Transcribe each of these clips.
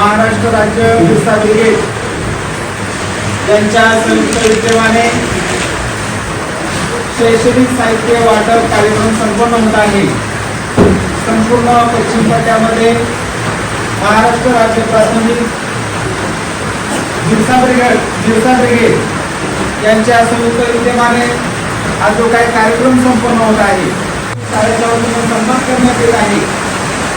महाराष्ट्र राज्य बिरसा ब्रिगेड यांच्या संयुक्त विद्यमाने शैक्षणिक साहित्य वाटप कार्यक्रम संपन्न होत आहे. संपूर्ण पश्चिम पट्ट्यामध्ये महाराष्ट्र राज्य प्राथमिक दिवसा ब्रिगेड दिवसा ब्रिगेड यांच्या संयुक्त विद्यमाने आज जो काही कार्यक्रम संपन्न होत आहे शाळेच्या वतीनं सन्मान करण्यात येत आहे.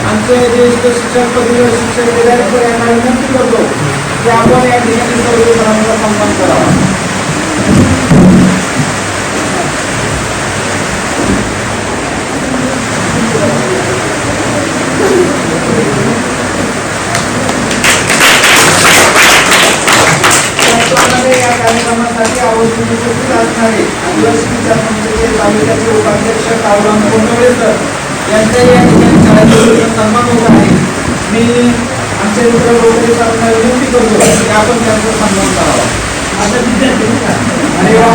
आमचे ज्येष्ठ शिक्षक पदवीधर शिक्षक विद्यार्थी यांना विनंती करतो की आपण या ठिकाणी सर्व जणांचा सन्मान करावा त्याचप्रमाणे या कार्यक्रमासाठी आवर्जून उपस्थित असणारे आदिवासी विचार मंडळाचे तालुक्याचे उपाध्यक्ष कावराम कोंडवळे सर यांच्याही या ठिकाणी सन्मान होत आहे. मी आमच्या मित्र रोटरी सरांना विनंती करतो की आपण त्यांचा सन्मान करावा. आता विद्यार्थी अरे वा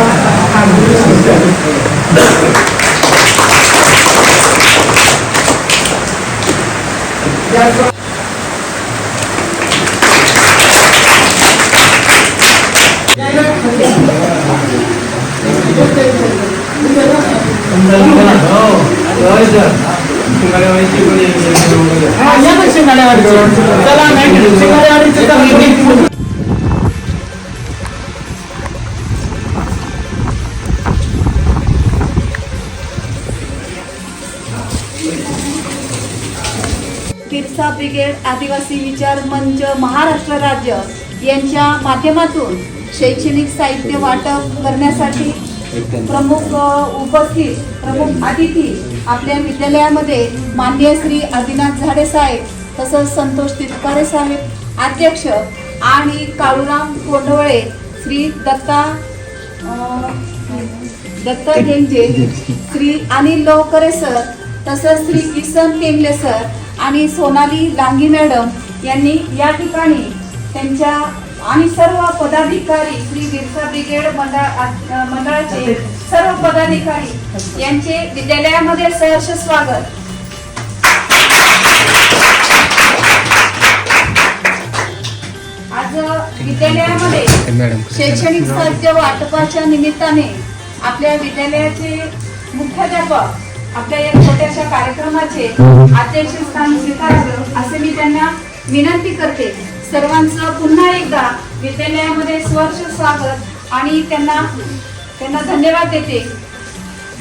हा, विद्यार्थी. किरसा ब्रिगेड आदिवासी विचार मंच महाराष्ट्र राज्य यांच्या माध्यमातून शैक्षणिक साहित्य वाटप करण्यासाठी प्रमुख उपस्थित प्रमुख अतिथी आपल्या विद्यालयामध्ये माननीय श्री आदिनाथ झाडे साहेब तसंच संतोष तितकारे साहेब अध्यक्ष आणि काळूराम कोंढवळे श्री दत्ता दत्त गेंजे श्री अनिल लोहकरे सर तसंच श्री किसन टेंगले सर आणि सोनाली लांगी मॅडम यांनी या ठिकाणी त्यांच्या आणि सर्व पदाधिकारी श्री बिरसा ब्रिगेड मंडळ मंडळाचे सर्व पदाधिकारी यांचे विद्यालयामध्ये सहर्ष स्वागत. आज विद्यालयामध्ये शैक्षणिक साहित्य वाटपाच्या निमित्ताने आपल्या विद्यालयाचे मुख्याध्यापक आपल्या या छोट्याशा कार्यक्रमाचे अध्यक्षस्थान स्वीकारावं असे मी त्यांना विनंती करते. सर्वांचं पुन्हा एकदा विद्यालयामध्ये स्वर्ष स्वागत आणि त्यांना त्यांना धन्यवाद देते.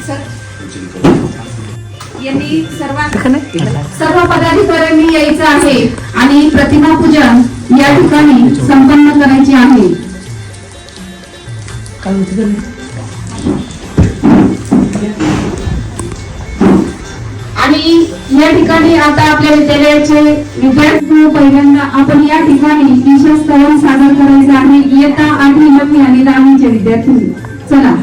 सर यांनी सर्व पदाधिकाऱ्यांनी यायचं आहे आणि प्रतिमा पूजन या ठिकाणी संपन्न करायची आहे. आणि या ठिकाणी आता आपल्या विद्यालयाचे विद्यार्थी पहिल्यांदा आपण या ठिकाणी विशेष सहन सादर करायचं आहे. इयत्ता आठवी नववी आणि दहावीचे विद्यार्थी. चला.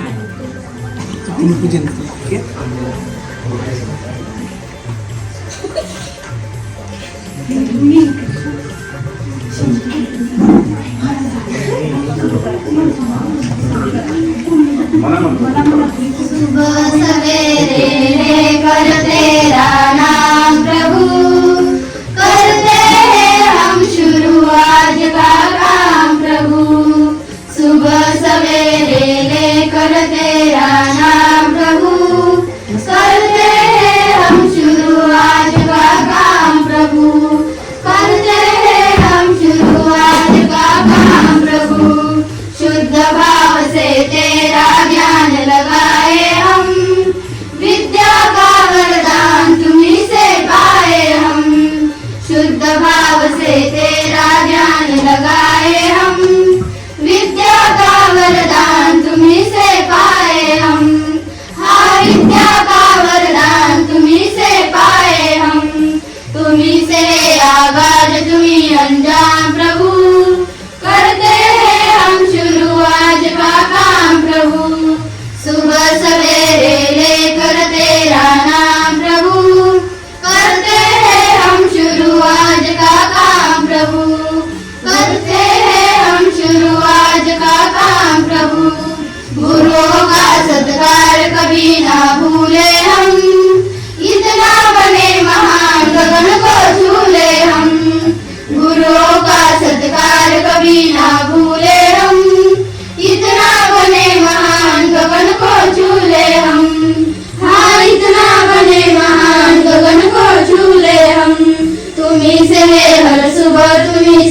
రంజాన్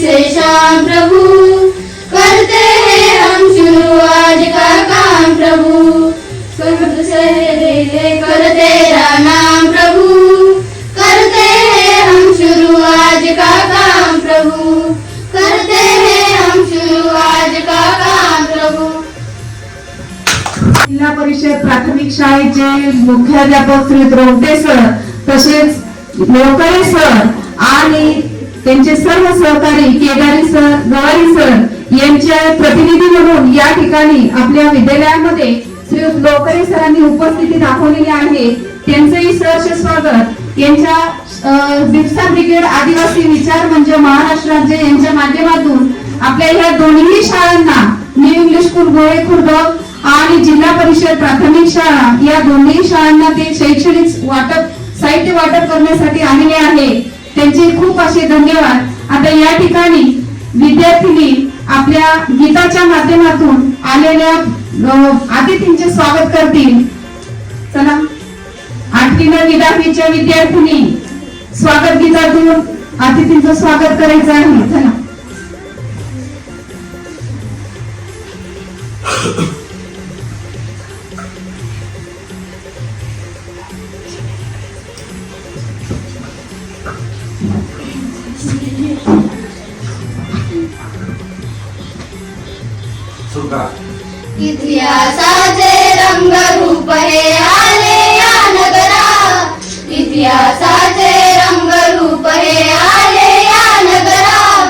तुम्ही से प्रभु। करते हैं हम शुरू आज का काम प्रभु। स्वर्ग से लेकर तेरा नाम प्रभु। करते हैं हम शुरू आज का काम प्रभु। करते हैं हम शुरू आज का काम प्रभु। जिल्हा परिषद प्राथमिक शाळेचे मुख्याध्यापक श्री द्रौपदे सर तसेच लोकरे सर आणि त्यांचे सर्व सहकारी केदारी सर गवारी सर यांच्या प्रतिनिधी म्हणून या ठिकाणी आपल्या विद्यालयामध्ये श्री लोकरे सरांनी उपस्थिती दाखवलेली आहे. त्यांचंही सहर्ष स्वागत. यांच्या अं, ब्रिगेड आदिवासी विचार म्हणजे महाराष्ट्र राज्य यांच्या माध्यमातून आपल्या ह्या दोन्ही शाळांना न्यू इंग्लिश स्कूल गोळे खुर्द आणि जिल्हा परिषद प्राथमिक शाळा या दोन्ही शाळांना ते शैक्षणिक वाटप साहित्य वाटप करण्यासाठी आलेले आहे. त्यांचे खूप असे धन्यवाद. आता या ठिकाणी विद्यार्थिनी आपल्या गीताच्या माध्यमातून आलेल्या अतिथींचे स्वागत करतील. चला. आठवी नववी दहावीच्या विद्यार्थिनी स्वागत गीतातून अतिथींचं स्वागत करायचं आहे. चला. इतिहासाचे रंग रूप हे आले या नगरा. इतिहासाचे रंग रूप हे आले या नगरा.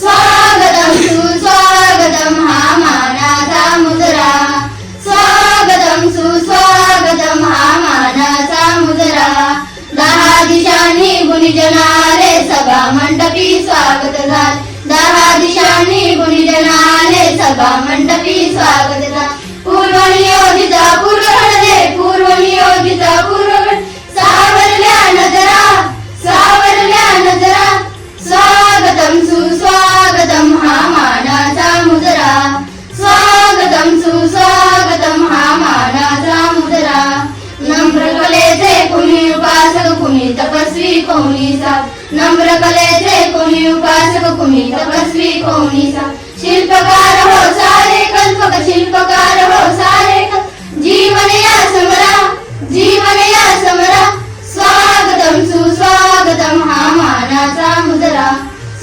स्वागतम सुस्वागतम हा मानाचा मुजरा. स्वागतम सुस्वागतम हा मानाचा मुजरा. दहा दिशांनी गुणीजनाले सभा मंडपी स्वागत झाले. दहा मंडपी स्वागतता। पूर्व नियोजिता पूर्व पूर्वगणने पूर्व नियोजिता पूर्वगण। सावरल्या नजरा सावरल्या नजरा। स्वागतम सुस्वागतम हा मानाचा मुजरा। स्वागतम सुस्वागतम हा मानाचा मुजरा। नम्र कलेचे कुणी उपासक कुणी तपस्वी कोणी सा। नम्र कलेचे कुणी उपासक कुणी तपस्वी कोणी सा। शिल्पकार हो सारे कल्पक शिल्पकार हो सारे कल्प- जीवन या समरा जीवन या समरा. स्वागतम सुस्वागतम हा मानाचा मुजरा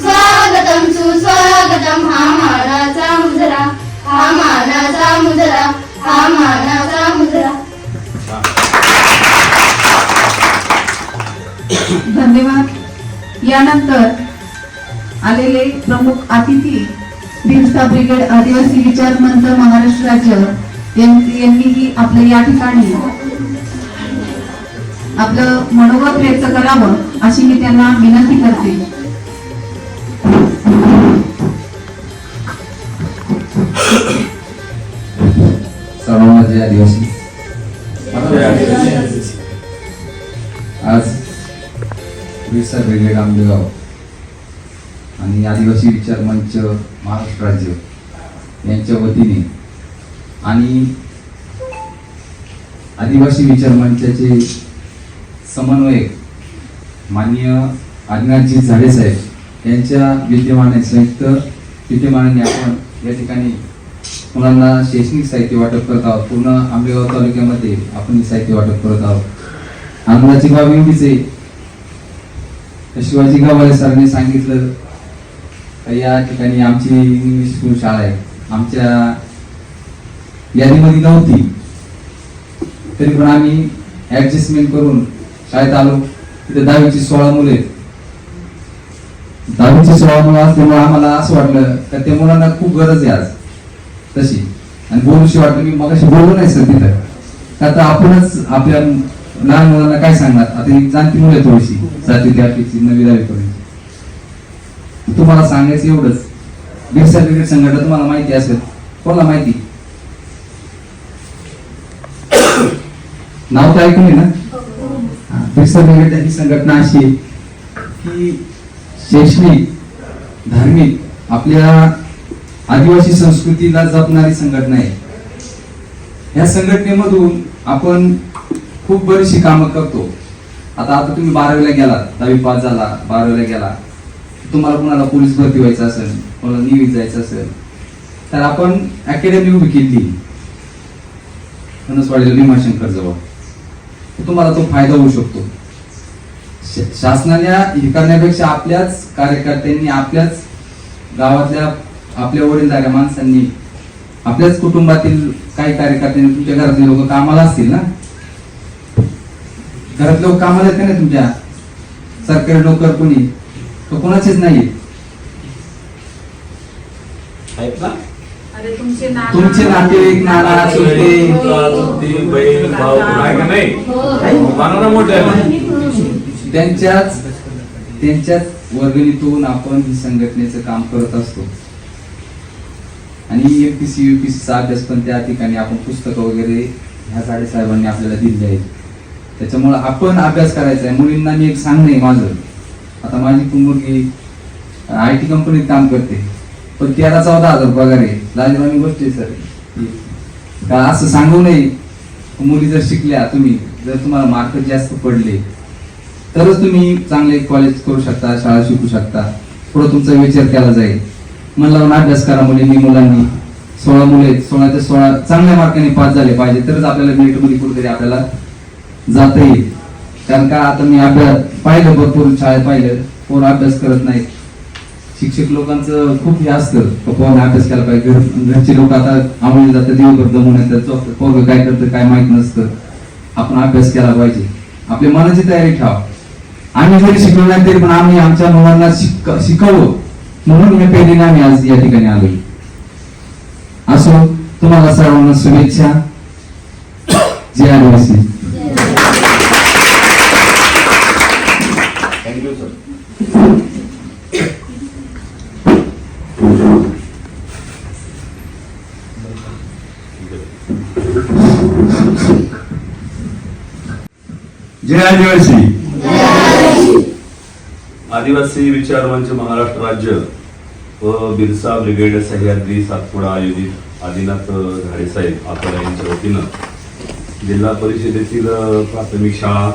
स्वागतम सुस्वागतम हा मानाचा मुजरा हा मानाचा मुजरा हा मानाचा मुजरा धन्यवाद. यानंतर आलेले प्रमुख अतिथी बिरसा ब्रिगेड आदिवासी विचार मंच महाराष्ट्र राज्य. यांनीही आपल्या या ठिकाणी आपलं मनोगत व्यक्त करावं अशी मी त्यांना विनंती करते. सर्वांना आदिवासी. आज बिरसा ब्रिगेड आंबेगाव. आणि आदिवासी विचार मंच महाराष्ट्र राज्य यांच्या वतीने. आणि आदिवासी विचार मंचाचे समन्वयक माननीय आदिनाथजी झाडे साहेब यांच्या विद्यमाने संयुक्त विद्यमानाने आपण या ठिकाणी मुलांना शैक्षणिक साहित्य वाटप करत आहोत. पूर्ण आंबेगाव तालुक्यामध्ये आपण साहित्य वाटप करत आहोत. आनंदाची बाब एवढीच आहे शिवाजी गावाले सरांनी सांगितलं या ठिकाणी आमची इंग्लिश स्कूल शाळा आहे. आमच्या यादीमध्ये नव्हती. तरी पण आम्ही ऍडजस्टमेंट करून शाळेत आलो. तिथे दहावीची सोळा मुले. दहावीची सोळा मुलं असल्यामुळे आम्हाला असं वाटलं का त्या मुलांना खूप गरज आहे आज. तशी. आणि बोलूशी वाटलं मी मगाशी बोलू नाही सर तिथं. का तर आपणच आपल्या लहान मुलांना काय सांगणार? आता ही जाणती मुलं थोडीशी. सातवी ते आठवीची नवी दहावी पर्यंत तुम्हाला सांगायचं एवढंच. बिरसा क्रिकेट संघटना तुम्हाला माहिती असेल. कोणाला माहिती? नाव तर ऐकून ना. बिरसा क्रिकेट ही संघटना अशी आहे की शैक्षणिक धार्मिक आपल्या आदिवासी संस्कृतीला जपणारी संघटना आहे. या संघटनेमधून आपण खूप बरीचशी कामं करतो. आता आता तुम्ही बारावीला गेला दहावी पास झाला बारावीला गेला तुम्हाला कुणाला पोलीस भरती व्हायचं असेल कोणाला नेव्हीत जायचं असेल तर आपण अकॅडमी उभी केली. फणसवाडीला भीमाशंकर जवळ. तुम्हाला तो फायदा होऊ शकतो. शासनाने हे करण्यापेक्षा आपल्याच कार्यकर्त्यांनी आपल्याच गावातल्या आपल्या वडीलधाऱ्या माणसांनी आपल्याच कुटुंबातील काही कार्यकर्त्यांनी तुमच्या घरातले लोक कामाला असतील ना? घरात लोक कामाला आहेत का नाही तुमच्या? सरकारी नोकर कोणी? तो कोणाचेच नाही आहेत ना? अरे तुमचे नाना- तुमचे नातेवाईक नाना चुलते मोठे आहे. त्यांच्याच त्यांच्याच वर्गणीतून आपण ही संघटनेचं काम करत असतो. आणि एमपीसी युपीसीचा अभ्यास पण त्या ठिकाणी आपण पुस्तकं वगैरे ह्या साहेबांनी आपल्याला दिली आहेत. त्याच्यामुळे आपण अभ्यास करायचा आहे. मुलींना मी एक सांगणं आहे माझं. आता माझी पण मुलगी आय टी कंपनीत काम करते. पण त्याला चौदा हजार पगार आहे. लाजवानी गोष्ट आहे सर. का असं सांगू नये मुली जर शिकल्या तुम्ही जर तुम्हाला मार्क जास्त पडले तरच तुम्ही चांगले कॉलेज करू शकता शाळा शिकू शकता. थोडं तुमचा विचार केला जाईल. मन लावून अभ्यास करा मुलींनी मुलांनी. सोळा मुले आहेत, सोळा ते सोळा चांगल्या मार्काने पास झाले पाहिजे. तरच आपल्याला मेरिटमध्ये कुठेतरी आपल्याला जाता येईल. कारण का आता मी अभ्यास पाहिलं भरपूर शाळेत पाहिलं कोण अभ्यास करत नाहीत. शिक्षक लोकांचं खूप हे असतं का अभ्यास केला पाहिजे घरचे लोक आता आवडले जातात दिवसभर दमून येतात झोपतात. काय करतं काय माहीत नसतं. आपण अभ्यास केला पाहिजे. आपल्या मनाची तयारी ठेवा. आम्ही जरी शिकलो नाही तरी पण आम्ही आमच्या मुलांना शिक शिकवलो. म्हणून मी पेढीने आम्ही आज या ठिकाणी आलो असो तुम्हाला सर्वांना शुभेच्छा. जय आदिवासी. Thank you sir. जय आदिवासी. आदिवासी विचार मंच महाराष्ट्र राज्य व बिरसा ब्रिगेड सह्याद्री सातपुडा आयोजित आदिनाथ झाडे साहेब आपल्या यांच्या वतीनं जिल्हा परिषदेतील प्राथमिक शाळा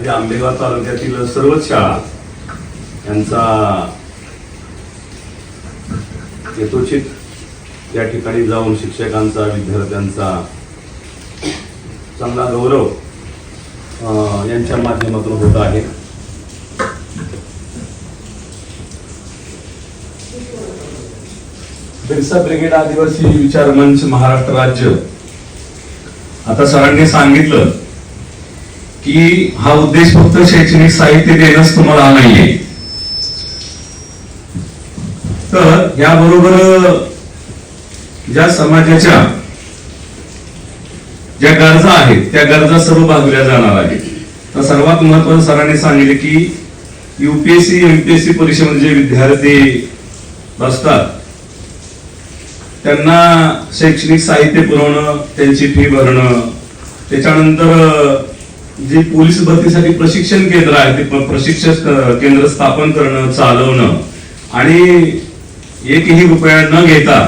म्हणजे आंबेगाव तालुक्यातील सर्वच शाळा यांचा यथोचित या ठिकाणी जाऊन शिक्षकांचा विद्यार्थ्यांचा चांगला गौरव यांच्या माध्यमातून होत आहे. बिरसा ब्रिगेड आदिवासी विचार मंच महाराष्ट्र राज्य. आता सरांनी सांगितलं की हा उद्देश फक्त शैक्षणिक साहित्य देणंच तुम्हाला नाहीये. तर याबरोबर ज्या समाजाच्या ज्या गरजा आहेत त्या गरजा सर्व भागल्या जाणार आहेत. तर सर्वात महत्वाचं सरांनी सांगितले की युपीएससी एमपीएससी परीक्षेमध्ये जे विद्यार्थी बसतात त्यांना शैक्षणिक साहित्य पुरवणं त्यांची फी भरणं त्याच्यानंतर जे पोलीस भरतीसाठी प्रशिक्षण केंद्र आहे ते प्रशिक्षण केंद्र स्थापन करणं चालवणं आणि एकही रुपया न घेता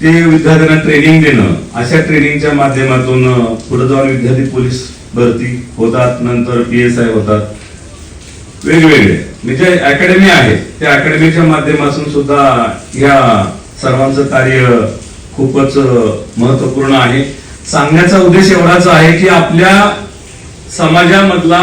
ते विद्यार्थ्यांना ट्रेनिंग देणं अशा ट्रेनिंगच्या माध्यमातून पुढे जाऊन विद्यार्थी पोलीस भरती होतात नंतर पी एस आय होतात. वेगवेगळे. म्हणजे अकॅडमी आहे त्या अकॅडमीच्या माध्यमातून सुद्धा या सर्वांचं कार्य खूपच महत्त्वपूर्ण आहे. सांगण्याचा उद्देश एवढाच आहे की आपल्या समाजामधला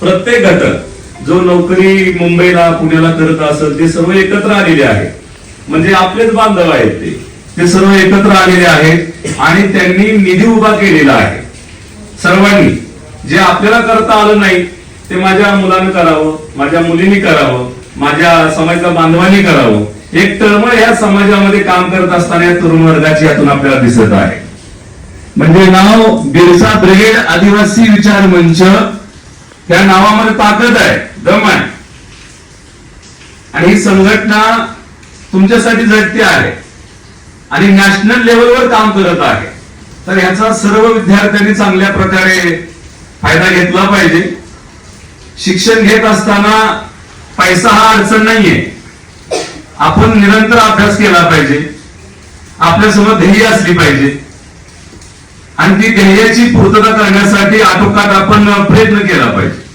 प्रत्येक घटक जो नोकरी मुंबईला पुण्याला करत असेल ते सर्व एकत्र आलेले आहेत म्हणजे आपलेच बांधव आहेत ते. ते सर्व एकत्र आलेले आहेत आणि त्यांनी निधी उभा केलेला आहे. सर्वांनी जे आपल्याला करता आलं नाही ते माझ्या मुलानं करावं माझ्या मुलींनी करावं माझ्या समाजाच्या बांधवांनी करावं. एक तळमळ या समाजामध्ये काम करत असताना या तरुण वर्गाची यातून आपल्याला दिसत आहे. म्हणजे नाव बिरसा ब्रिगेड आदिवासी विचार मंच त्या नावामध्ये ताकद आहे दम आहे. आणि ही संघटना तुमच्यासाठी झटते आहे. आणि नॅशनल लेवलवर काम करत आहे. तर ह्याचा सर्व विद्यार्थ्यांनी चांगल्या प्रकारे फायदा घेतला पाहिजे. शिक्षण घेत असताना पैसा हा अडचण नाहीये. आपण निरंतर अभ्यास केला पाहिजे. आपल्यासमोर ध्येय असली पाहिजे. आणि ती ध्येयाची पूर्तता करण्यासाठी आटोकाट आपण प्रयत्न केला पाहिजे.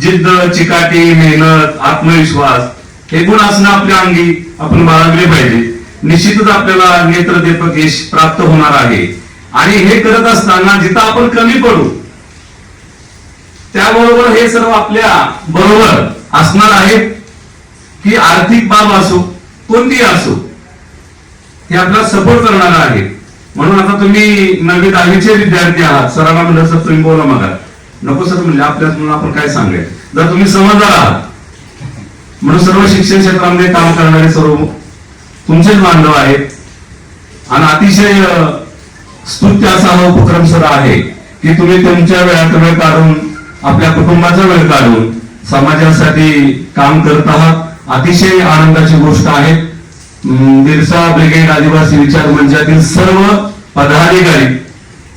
जिद्द चिकाटी मेहनत आत्मविश्वास हे गुण असणं आपल्या अंगी आपण बाळगले पाहिजे. निश्चितच आपल्याला नेत्रदीपक यश प्राप्त होणार आहे. आणि हे करत असताना जिथं आपण कमी पडू त्याबरोबर हे सर्व आपल्या बरोबर असणार आहेत की आर्थिक बाब असो कोणती असो हे आपल्याला सपोर्ट करणार आहे. म्हणून आता तुम्ही नववी दहावीचे विद्यार्थी आहात. सरांना म्हणलं सर तुम्ही बोला मला. नको सर. म्हणजे आपल्याच म्हणून आपण काय सांगेल जर तुम्ही समजदार आहात. म्हणून सर्व शिक्षण क्षेत्रामध्ये काम करणारे सर्व तुमचेच बांधव आहेत. आणि अतिशय स्तुत्य असा हा उपक्रम सर आहे की तुम्ही तुमच्या वेळात वेळ काढून आपल्या कुटुंबाचा वेळ काढून समाजासाठी काम करत आहात. अतिशय आनंदाची गोष्ट आहे. बिरसा ब्रिगेड आदिवासी विचार मंचातील सर्व पदाधिकारी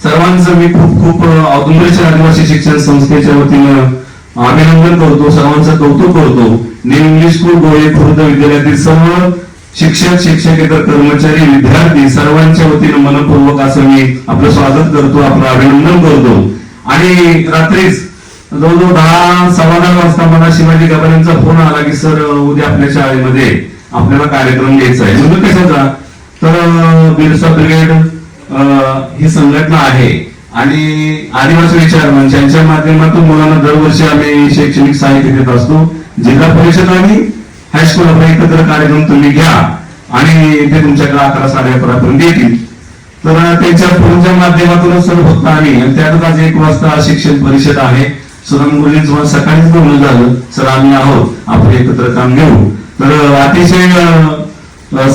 सर्वांचं मी खूप खूप औदुंबरेश्वर आदिवासी शिक्षण संस्थेच्या वतीनं अभिनंदन करतो सर्वांचं कौतुक करतो. न्यू इंग्लिश स्कूल गोळे खुर्द विद्यालयातील सर्व शिक्षक शिक्षकेतर कर्मचारी विद्यार्थी सर्वांच्या वतीनं मनपूर्वक असं मी आपलं स्वागत करतो आपलं अभिनंदन करतो. आणि रात्रीच जवळजवळ दहा सव्वा दहा वाजता मला शिवाजी गबाऱ्यांचा फोन आला की सर उद्या आपल्या शाळेमध्ये आपल्याला कार्यक्रम घ्यायचा आहे. म्हणजे कशाचा? तर बिरसा ब्रिगेड ही संघटना आहे. आणि आदिवासी विचार मंच यांच्या माध्यमातून मुलांना दरवर्षी आम्ही शैक्षणिक साहित्य देत असतो. जिल्हा परिषद आणि हायस्कूल आपला एकत्र कार्यक्रम तुम्ही घ्या. आणि ते तुमच्याकडे अकरा साडे अकरा पर्यंत येतील. तर त्यांच्या फोनच्या माध्यमातूनच सर फक्त आम्ही आणि त्यातच आज एक वाजता शिक्षण परिषद आहे. सुरंग मुली सकाळीच बोलणं झालं. सर आम्ही आहोत. आपण एकत्र काम घेऊ. तर अतिशय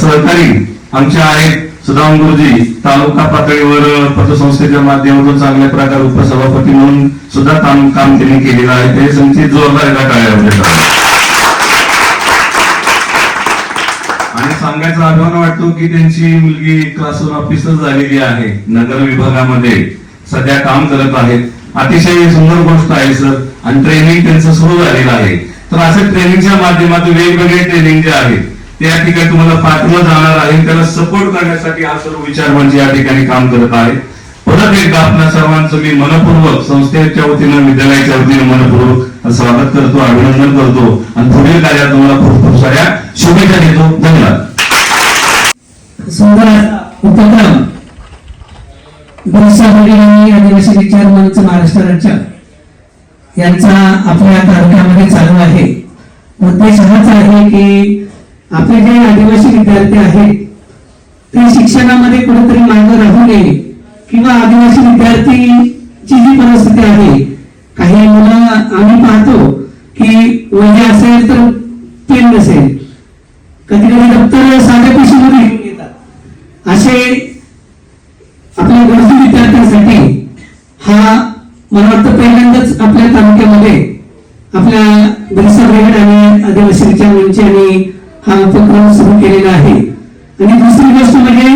सहकारी आमचे आहेत सुदाम गुरुजी तालुका पातळीवर पतसंस्थेच्या माध्यमातून चांगल्या प्रकारे उपसभापती म्हणून सुद्धा काम काम त्यांनी केलेलं आहे. ते संचित जोरदार एका टाळ्या आणि सांगायचा अभिमान वाटतो की त्यांची मुलगी क्लासरूम ऑफिसर झालेली आहे नगर विभागामध्ये. सध्या काम करत आहेत. अतिशय सुंदर गोष्ट आहे सर आणि ट्रेनिंग त्यांचं सुरू झालेलं आहे. तर अशा ट्रेनिंगच्या माध्यमातून वेगवेगळे ट्रेनिंग जे आहेत ते या ठिकाणी तुम्हाला पाठवलं जाणार आहे. त्याला सपोर्ट करण्यासाठी हा सर्व विचार म्हणजे या ठिकाणी काम करत आहे. परत एकदा आपल्या सर्वांचं मी मनपूर्वक संस्थेच्या वतीनं विद्यालयाच्या वतीनं मनपूर्वक स्वागत करतो अभिनंदन करतो. आणि पुढील कार्यात तुम्हाला खूप खूप साऱ्या शुभेच्छा देतो. धन्यवाद. सुंदर उपक्रम. बिरसा आदिवासी विचार मंच महाराष्ट्र राज्य. यांचा आपल्या तालुक्यामध्ये चालू आहे. उद्देश हाच आहे की आपले जे आदिवासी विद्यार्थी आहेत ते शिक्षणामध्ये कुठेतरी मागे राहू नये किंवा आदिवासी विद्यार्थीची जी परिस्थिती आहे काही मुलं आम्ही पाहतो की वय असेल तर पेन नसेल. तर पहिल्यांदाच आपल्या तालुक्यामध्ये आपल्या बिरसा ब्रिगेड आणि आदिवासी विचार मंच यांनी हा उपक्रम सुरू केलेला आहे. आणि दुसरी गोष्ट म्हणजे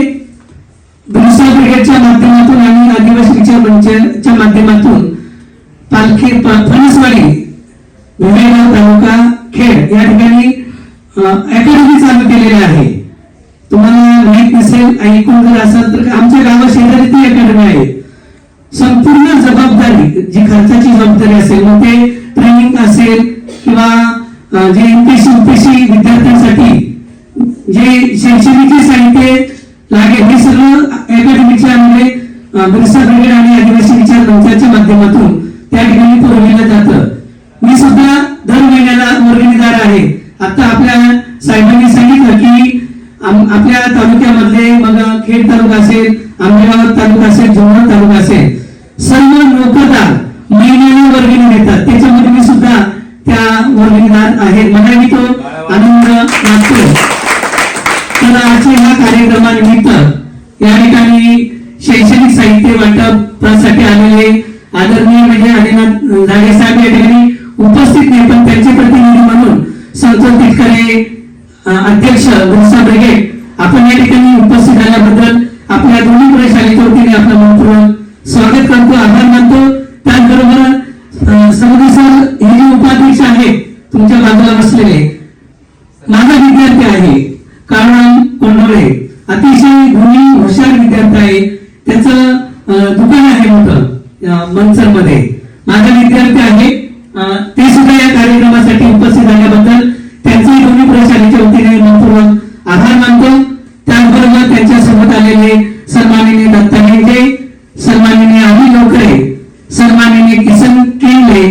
बिरसा ब्रिगेडच्या माध्यमातून आणि आदिवासी विचार मंचच्या माध्यमातून पालखी फणसवाडी विवेगाव तालुका खेड या ठिकाणी अकॅडमी चालू केलेली आहे. तुम्हाला माहीत नसेल ऐकून जर असाल तर आमच्या गावा शेजारी ती अकॅडमी आहे. संपूर्ण जबाबदारी जी खर्चाची जबाबदारी असेल मग ते ट्रेनिंग असेल किंवा जे एमपीसी युपीसी विद्यार्थ्यांसाठी जे शैक्षणिक साहित्य लागेल हे सर्व अकॅडमीच्या म्हणजे बिरसा ब्रिगेड आणि आदिवासी विचार मंचाच्या माध्यमातून त्या ठिकाणी पुरवलं जातं. मी सुद्धा दर महिन्याला वर्गणीदार आहे. आता आपल्या साहेबांनी सांगितलं की आपल्या तालुक्यामधले मग खेड तालुका असेल आंबेगाव तालुका असेल जुन्नर तालुका असेल सर्व नोकरदार महिन्याला वर्गणी मिळतात त्याच्यामध्ये मी सुद्धा त्या वर्गणीदार आहे मला मी तो आनंद वाटतो तर आजच्या ह्या कार्यक्रमानिमित्त या ठिकाणी शैक्षणिक साहित्य वाटपासाठी आलेले आदरणीय म्हणजे आदिनाथ झाडे साहेब या ठिकाणी उपस्थित नाही पण त्यांचे प्रतिनिधी म्हणून संतोष तिटकरे अध्यक्ष बिरसा ब्रिगेड आपण या ठिकाणी उपस्थित झाल्याबद्दल आपल्या दोन्ही प्रशालेच्या वतीने आपलं मनपूर्वक स्वागत करतो आभार मानतो. त्याचबरोबर अं, सर हे जे उपाध्यक्ष आहेत तुमच्या बाजूला बसलेले. माझा विद्यार्थी आहे कारण कोंडोळे अतिशय गुणी हुशार विद्यार्थी आहे. त्याचं दुकान आहे मोठं मंचरमध्ये माझा विद्यार्थी आहे ते सुद्धा या कार्यक्रमासाठी उपस्थित झाल्याबद्दल त्यांचे दोन्ही प्रशालेच्या वतीने मनपूर्वक आभार मानतो. त्याचबरोबर त्यांच्यासोबत आलेले सन्माननीय दत्ता हिंगे सन्माननीय अनिल लोकरे सन्माननीय किसन केंद्रे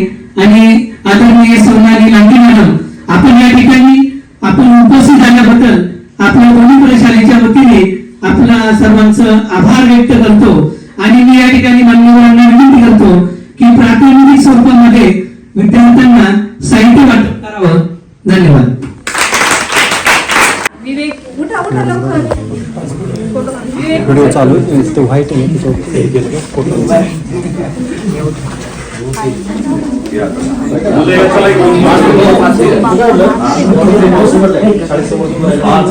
आणि आदरणीय सोनाली लांगे मॅडम आपण या ठिकाणी आपण उपस्थित झाल्याबद्दल आपल्या दोन्ही परिषदेच्या वतीने आपला सर्वांचं आभार व्यक्त करतो. आणि मी या ठिकाणी मान्यवरांना विनंती करतो की प्रातिनिधिक स्वरूपामध्ये विद्यार्थ्यांना साहित्य वाटप करावं. धन्यवाद. विवेक व्हिडिओ चालू आहे. ते व्हाईट आहे का? फोटो. हा,